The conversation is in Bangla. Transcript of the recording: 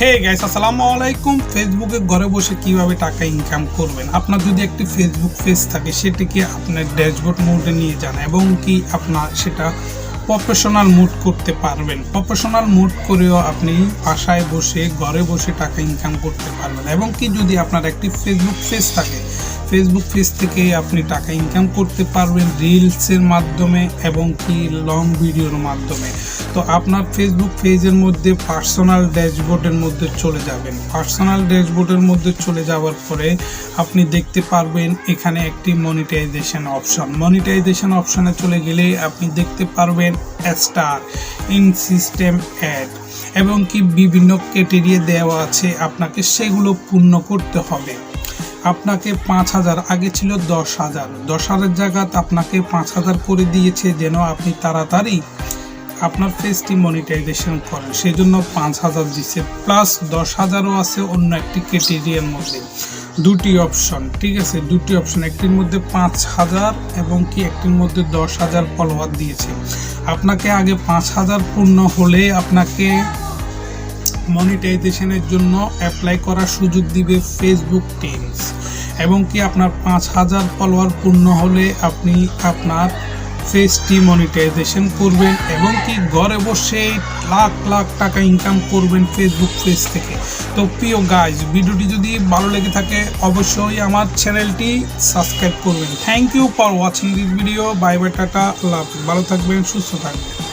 হে গাইস আসসালামু আলাইকুম ফেসবুকে ঘরে বসে কীভাবে টাকা ইনকাম করবেন? আপনার যদি একটি ফেসবুক পেজ থাকে, সেটিকে আপনার ড্যাশবোর্ড মোডে নিয়ে যান এবং কি আপনার সেটা প্রফেশনাল মুড করতে পারবেন। প্রফেশনাল মুড করেও আপনি বাসায় বসে, ঘরে বসে টাকা ইনকাম করতে পারবেন। এবং কি যদি আপনার একটি ফেসবুক পেজ থাকে ফেসবুক পেজ থেকে আপনি টাকা ইনকাম করতে পারবেন রিলসের মাধ্যমে এবং কি লং ভিডিওর মাধ্যমে। তো আপনার ফেসবুক পেজের মধ্যে পার্সোনাল ড্যাশবোর্ডের মধ্যে চলে যাবেন। পার্সোনাল ড্যাশবোর্ডের মধ্যে চলে যাওয়ার পরে আপনি দেখতে পারবেন এখানে একটি মনিটাইজেশন অপশন মনিটাইজেশন অপশনে চলে গেলে আপনি দেখতে পারবেন স্টার ইন সিস্টেম অ্যাড এবং কি বিভিন্ন ক্যাটেরিয়া দেওয়া আছে আপনাকে সেগুলো পূর্ণ করতে হবে। আপনাকে পাঁচ হাজার, আগে ছিল দশ হাজার। দশ হাজার জায়গাত আপনাকে পাঁচ হাজার করে দিয়েছে যেন আপনি তাড়াতাড়ি আপনার ফেসটি মনিটাইজেশন করেন সেই জন্য পাঁচ হাজার দিচ্ছে প্লাস দশ হাজারও আছে অন্য একটি ক্যাটেরিয়ার মধ্যে। দুটি অপশন ঠিক আছে? দুটি অপশন একটির মধ্যে পাঁচ হাজার এবং কি একটির মধ্যে দশ হাজার ফলোয়ার দিয়েছে। আপনাকে আগে পাঁচ হাজার পূর্ণ হলে আপনাকে মনিটাইজেশনের জন্য অ্যাপ্লাই করার সুযোগ দিবে ফেসবুক টিমস এবং কি আপনার পাঁচ হাজার ফলোয়ার পূর্ণ হলে আপনি আপনার ফেসটি মনিটাইজেশন করবেন এবং কি ঘরে বসে লাখ লাখ টাকা ইনকাম করবেন ফেসবুক পেজ থেকে। তো প্রিয় গাইজ ভিডিওটি যদি ভালো লেগে থাকে, অবশ্যই আমার চ্যানেলটি সাবস্ক্রাইব করবেন। Thank you for watching this video bye bye tata হাফিজ। ভালো থাকবেন, সুস্থ থাকবেন।